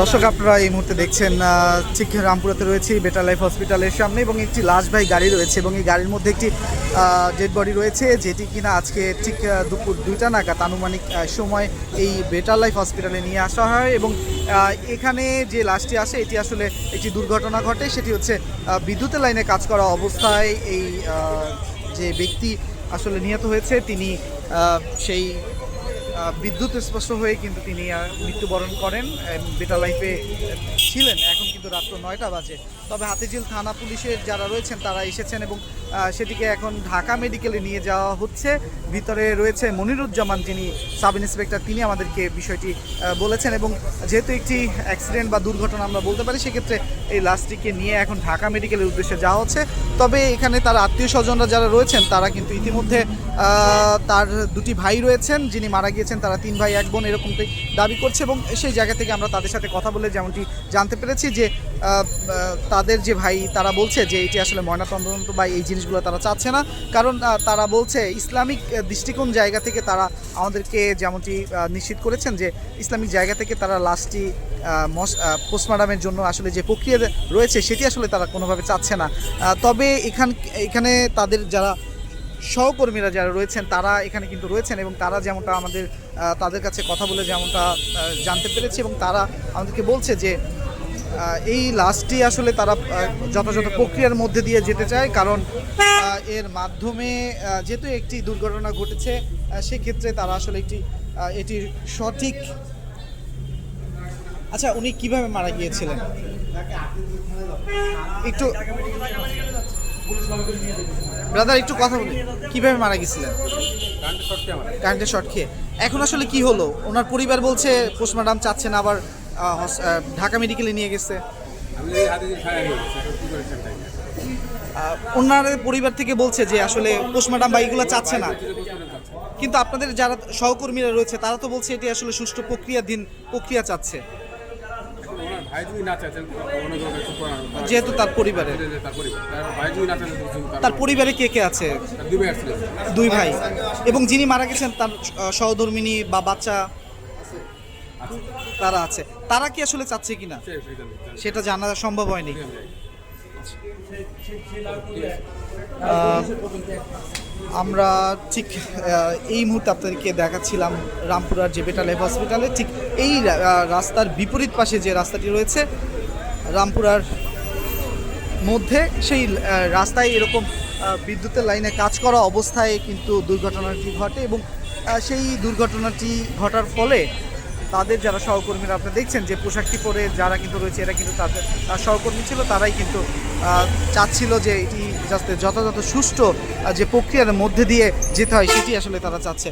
দর্শক, আপনারা এই মুহূর্তে দেখছেন ঠিক রামপুরাতে রয়েছে বেটার লাইফ হসপিটালের সামনে এবং একটি লাশবাহী গাড়ি রয়েছে এবং এই গাড়ির মধ্যে একটি ডেড বডি রয়েছে, যেটি কিনা আজকে ঠিক দুপুর দুইটা নাগাদ আনুমানিক সময় এই বেটার লাইফ হসপিটালে নিয়ে আসা হয় এবং এখানে যে লাশটি আসে, এটি আসলে একটি দুর্ঘটনা ঘটে। সেটি হচ্ছে বিদ্যুতের লাইনে কাজ করা অবস্থায় এই যে ব্যক্তি আসলে নিহত হয়েছে, তিনি সেই বিদ্যুৎ স্পষ্ট হয়ে কিন্তু তিনি মৃত্যুবরণ করেন বেটা লাইফে ছিলেন। এখন কিন্তু রাত্র নয়টা বাজে। তবে হাতিঝিল থানা পুলিশের যারা রয়েছেন, তারা এসেছেন এবং সেটিকে এখন ঢাকা মেডিকেলে নিয়ে যাওয়া হচ্ছে। ভিতরে রয়েছে মনিরুজ্জামান যিনি সাব ইন্সপেক্টর, তিনি আমাদেরকে বিষয়টি বলেছেন এবং যেহেতু একটি অ্যাক্সিডেন্ট বা দুর্ঘটনা আমরা বলতে পারি, সেক্ষেত্রে এই লাশটিকে নিয়ে এখন ঢাকা মেডিকেলের উদ্দেশ্যে যাওয়া হচ্ছে। তবে এখানে তার আত্মীয় স্বজনরা যারা রয়েছেন, তারা কিন্তু ইতিমধ্যে তার দুটি ভাই রয়েছেন, যিনি মারা গিয়েছেন, তারা তিন ভাই, এক বোন এরকমটাই দাবি করছে এবং সেই জায়গা থেকে আমরা তাদের সাথে কথা বলে যেমনটি জানতে পেরেছি যে তাদের যে ভাই, তারা বলছে যে এটি আসলে ময়নাতদন্ত বা এই জিনিসগুলো তারা চাচ্ছে না। কারণ তারা বলছে ইসলামিক দৃষ্টিকোণ জায়গা থেকে তারা আমাদেরকে যেমনটি নিশ্চিত করেছেন যে ইসলামিক জায়গা থেকে তারা লাশটি পোস্টমার্টামের জন্য আসলে যে প্রক্রিয়া রয়েছে সেটি আসলে তারা কোনোভাবে চাচ্ছে না। তবে এখান, এখানে তাদের যারা সহকর্মীরা যারা রয়েছেন, তারা এখানে কিন্তু রয়েছেন এবং তারা যেমনটা আমাদের তাদের কাছে কথা বলে যেমনটা জানতে পেরেছি এবং তারা আমাদেরকে বলছে যে এই লাশটি আসলে তারা যথাযথ প্রক্রিয়ার মধ্যে দিয়ে যেতে চায় কারণ এর মাধ্যমে যেহেতু একটি দুর্ঘটনা ঘটেছে সেক্ষেত্রে তারা আসলে একটি এটির সঠিক আচ্ছা উনি কীভাবে মারা গিয়েছিলেন? একটু ব্রাদার একটু কথা বলি। কীভাবে মারা গেছিলেন কারেন্টের শর্ট খেয়ে। এখন আসলে কি হলো? ওনার পরিবার বলছে পোস্টমার্টাম চাচ্ছে না আবার ঢাকা মেডিকেলে নিয়ে গেছে। ওনার পরিবার থেকে বলছে যে আসলে পোস্টমার্টাম বা এগুলো চাচ্ছে না। কিন্তু আপনাদের যারা সহকর্মীরা রয়েছে তারা তো বলছে এটি আসলে সুষ্ঠু প্রক্রিয়াধীন প্রক্রিয়া চাচ্ছে। যেহেতু তার পরিবারে তার পরিবার কে কে আছে? দুই ভাই এবং যিনি মারা গেছেন তার সহধর্মিনী বা বাচ্চা তারা আছে। তারা কি আসলে চাচ্ছে কিনা? সেটা জানা সম্ভব হয়নি। আমরা ঠিক এই মুহূর্তে আপনাদেরকে দেখাচ্ছিলাম রামপুরার যে বেটালাইফ হসপিটালে ঠিক এই রাস্তার বিপরীত পাশে যে রাস্তাটি রয়েছে রামপুরার মধ্যে সেই রাস্তায় এরকম বিদ্যুতের লাইনে কাজ করা অবস্থায় কিন্তু দুর্ঘটনাটি ঘটে এবং সেই দুর্ঘটনাটি ঘটার ফলে তাদের যারা সহকর্মীরা আপনি দেখছেন যে পোশাকটি পরে যারা কিন্তু রয়েছে, এরা কিন্তু তাদের, তার সহকর্মী ছিল, তারাই কিন্তু চাচ্ছিল যে এটি যাতে যথাযথ সুষ্ঠু যে প্রক্রিয়ার মধ্যে দিয়ে যেতে হয়, সেটি আসলে তারা চাচ্ছে।